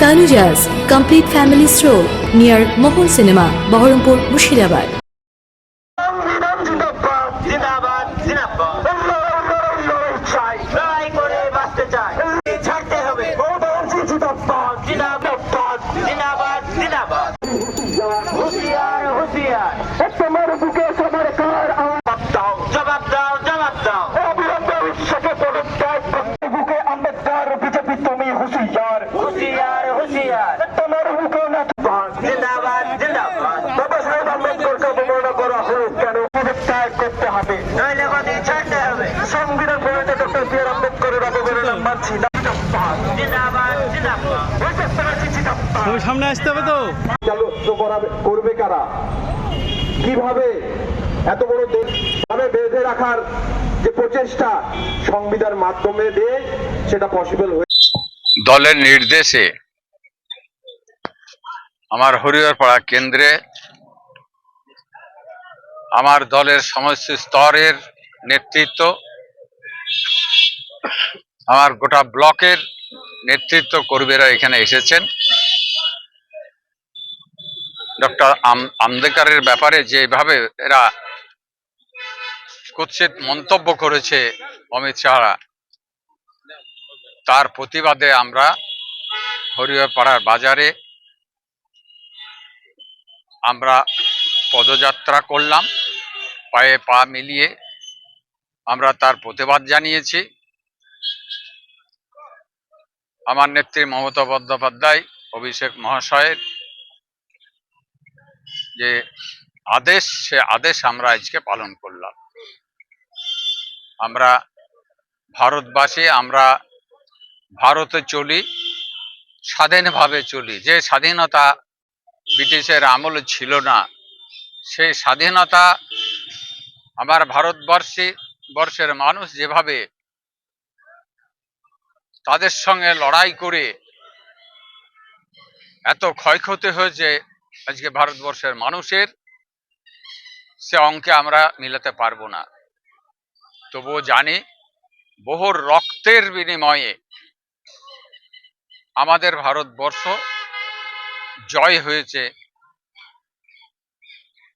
Tanuja's complete family store near Mohan cinema Baharampur Murshidabad করে তোমার বুকে আমার দাও জবাব দাও। জবাব দাও অবিলম্বে উৎসকে পদত্যাগ করতে বুকে আম্বেদকর বিজেপি তুমি হুঁশিয়ার হুঁশিয়ার হুঁশিয়ার তোমার বুকে না জিন্দাবাদ জিন্দাবাদ বাবা সাহেব আম্বেদকরকে অবমাননা করা হোক কেন পদত্যাগ করতে হবে নইলে গদি ছাড়তে হবে সংবিধান প্রণেতা ডক্টর বি আর আম্বেদকরের অবমাননা মানছি না জিন্দাবাদ জিন্দাবাদ আসতে হবে তো। করবে কারা? কীভাবে এত বড় দেশ বেঁধে রাখার যে প্রচেষ্টা সংবিধান মাধ্যমে দিয়ে সেটা পসিবল হয়ে দলের নির্দেশে আমার হরিহরপাড়া কেন্দ্রে আমার দলের সমস্ত স্তরের নেতৃত্ব আমার গোটা ব্লকের নেতৃত্ব কর্মীরা এখানে এসেছেন। ডক্টর আম্বেদকরের ব্যাপারে যেভাবে এরা কুৎসিত মন্তব্য করেছে অমিত শাহরা, তার প্রতিবাদে আমরা হরিহরপাড়ার বাজারে আমরা পদযাত্রা করলাম, পায়ে পা মিলিয়ে আমরা তার প্রতিবাদ জানিয়েছি। আমার নেত্রী মমতা বন্দ্যোপাধ্যায়, অভিষেক মহাশয়ের যে আদেশ, সে আদেশ আমরা আজকে পালন করলাম। আমরা ভারতবাসী, আমরা ভারতে চলি, স্বাধীনভাবে চলি। যে স্বাধীনতা ব্রিটিশের আমলে ছিল না, সেই স্বাধীনতা আমার ভারতবর্ষে বর্ষের মানুষ যেভাবে তাদের সঙ্গে লড়াই করে এত ক্ষয়ক্ষতি হয়েছে আজকে ভারতবর্ষের মানুষের সে অঙ্কে আমরা মিলাতে পারব না। তবুও জানি বহু রক্তের বিনিময়ে আমাদের ভারতবর্ষ জয় হয়েছে।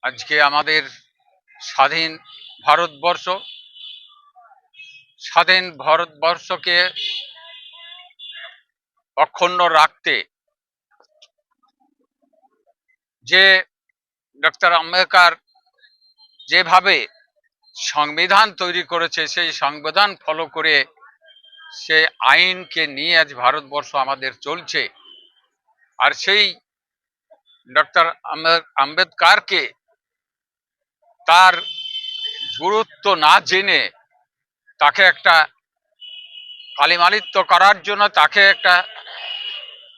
আজকে আমাদের স্বাধীন ভারতবর্ষ, স্বাধীন ভারতবর্ষকে অক্ষুণ্ণ রাখতে যে ডক্টর আম্বেদকর যেভাবে সংবিধান তৈরি করেছে, সেই সংবিধান ফলো করে সে আইনকে নিয়ে আজ ভারতবর্ষ আমাদের চলছে। আর সেই ডক্টর আম্বেদকারকে তার গুরুত্ব না জেনে তাকে একটা কালিমালিত্য করার জন্য তাকে একটা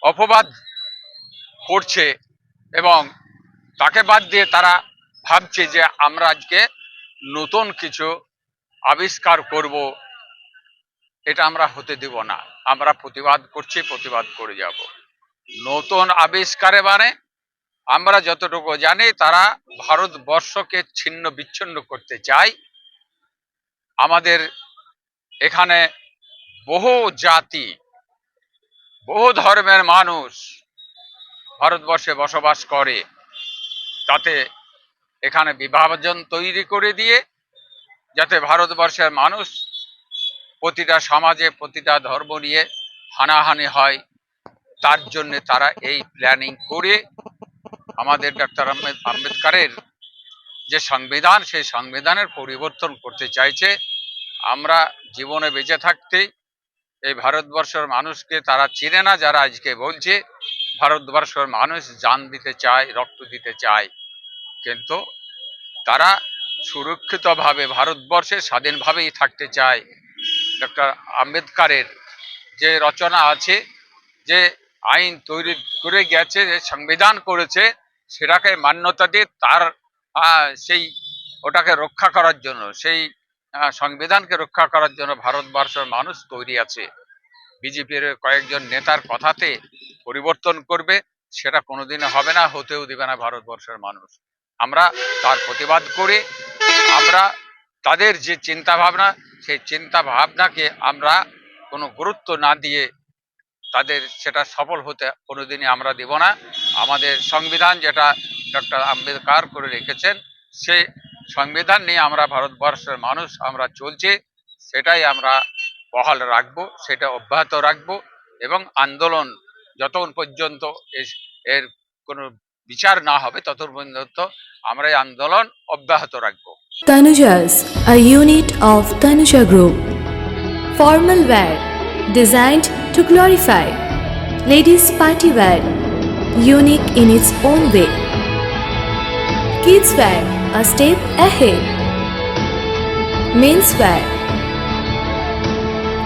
অপবাদ করছে। এবং তাকে বাদ দিয়ে তারা ভাবছে যে আমরা আজকে নতুন কিছু আবিষ্কার করব, এটা আমরা হতে দেব না। আমরা প্রতিবাদ করছি, প্রতিবাদ করে যাব। নতুন আবিষ্কারে মানে আমরা যতটুকু জানি, তারা ভারতবর্ষকে ছিন্ন বিচ্ছিন্ন করতে চায়। আমাদের এখানে বহু জাতি, বহু ধর্মের মানুষ ভারতবর্ষে বসবাস করে, তাতে এখানে বিভাজন তৈরি করে দিয়ে যাতে ভারতবর্ষের মানুষ প্রতিটা সমাজে, প্রতিটা ধর্ম নিয়ে হানাহানি হয়, তার জন্য তারা এই প্ল্যানিং করে আমাদের ডক্টর আম্বেদকরের যে সংবিধান, সেই সংবিধানের পরিবর্তন করতে চাইছে। আমরা জীবনে বেঁচে থাকতে এই ভারতবর্ষের মানুষকে তারা চিনে না, যারা আজকে বলছে ভারতবর্ষের মানুষ জান দিতে চায়, রক্ত দিতে চায়। কিন্তু তারা সুরক্ষিতভাবে ভারতবর্ষে স্বাধীনভাবেই থাকতে চায়। ডক্টর আম্বেদকারের যে রচনা আছে, যে আইন তৈরি করে গেছে, যে সংবিধান করেছে, সেটাকে মান্যতা দিয়ে তার সেই ওটাকে রক্ষা করার জন্য, সেই সংবিধানকে রক্ষা করার জন্য ভারতবর্ষের মানুষ তৈরি আছে। বিজেপির কয়েকজন নেতার কথাতে পরিবর্তন করবে, সেটা কোনোদিনও হবে না, হতেও দিবে না ভারতবর্ষের মানুষ। আমরা তার প্রতিবাদ করে, আমরা তাদের যে চিন্তা ভাবনা সেই চিন্তা ভাবনাকে আমরা কোনো গুরুত্ব না দিয়ে তাদের সেটা সফল হতে কোনোদিনই আমরা দেব না। আমাদের সংবিধান যেটা ডক্টর আম্বেদকর করে রেখেছেন সেই সংবিধান নিয়ে আমরা ভারতবর্ষের মানুষ আমরা চলছি, সেটাই আমরা বহাল রাখব, সেটা অব্যাহত রাখব এবং আন্দোলন যতক্ষণ পর্যন্ত এর কোনো বিচার না হবে তত পর্যন্ত আমরা এই আন্দোলন অব্যাহত রাখব। Tanuja's a unit of Tanuja group formal wear designed to glorify ladies party wear unique in its own way kids wear a step ahead men's wear